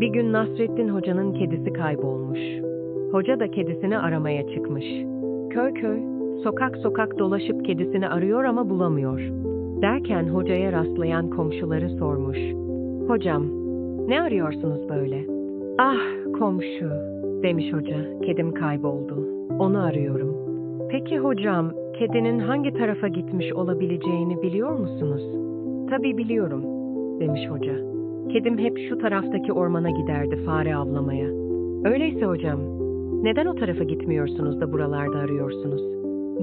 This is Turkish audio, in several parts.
Bir gün Nasrettin Hoca'nın kedisi kaybolmuş. Hoca da kedisini aramaya çıkmış. Köy köy, sokak sokak dolaşıp kedisini arıyor ama bulamıyor. Derken hocaya rastlayan komşuları sormuş. Hocam, ne arıyorsunuz böyle? Ah komşu, demiş hoca, kedim kayboldu. Onu arıyorum. Peki hocam, kedinin hangi tarafa gitmiş olabileceğini biliyor musunuz? Tabii biliyorum, demiş hoca. Kedim hep şu taraftaki ormana giderdi fare avlamaya. Öyleyse hocam, neden o tarafa gitmiyorsunuz da buralarda arıyorsunuz?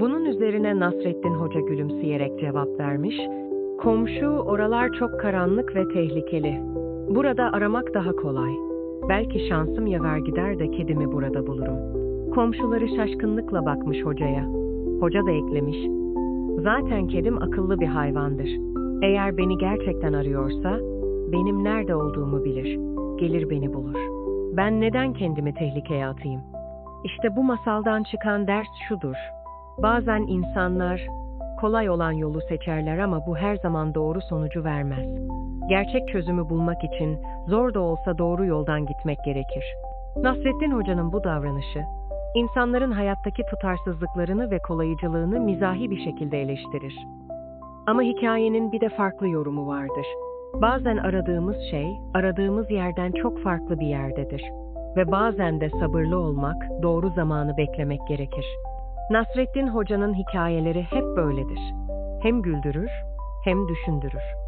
Bunun üzerine Nasrettin Hoca gülümseyerek cevap vermiş. Komşu, oralar çok karanlık ve tehlikeli. Burada aramak daha kolay. Belki şansım yaver gider de kedimi burada bulurum. Komşuları şaşkınlıkla bakmış hocaya. Hoca da eklemiş. Zaten kedim akıllı bir hayvandır. Eğer beni gerçekten arıyorsa, benim nerede olduğumu bilir. Gelir beni bulur. Ben neden kendimi tehlikeye atayım? İşte bu masaldan çıkan ders şudur. Bazen insanlar kolay olan yolu seçerler ama bu her zaman doğru sonucu vermez. Gerçek çözümü bulmak için zor da olsa doğru yoldan gitmek gerekir. Nasrettin Hoca'nın bu davranışı, insanların hayattaki tutarsızlıklarını ve kolaycılığını mizahi bir şekilde eleştirir. Ama hikayenin bir de farklı yorumu vardır. Bazen aradığımız şey, aradığımız yerden çok farklı bir yerdedir. Ve bazen de sabırlı olmak, doğru zamanı beklemek gerekir. Nasrettin Hoca'nın hikayeleri hep böyledir. Hem güldürür, hem düşündürür.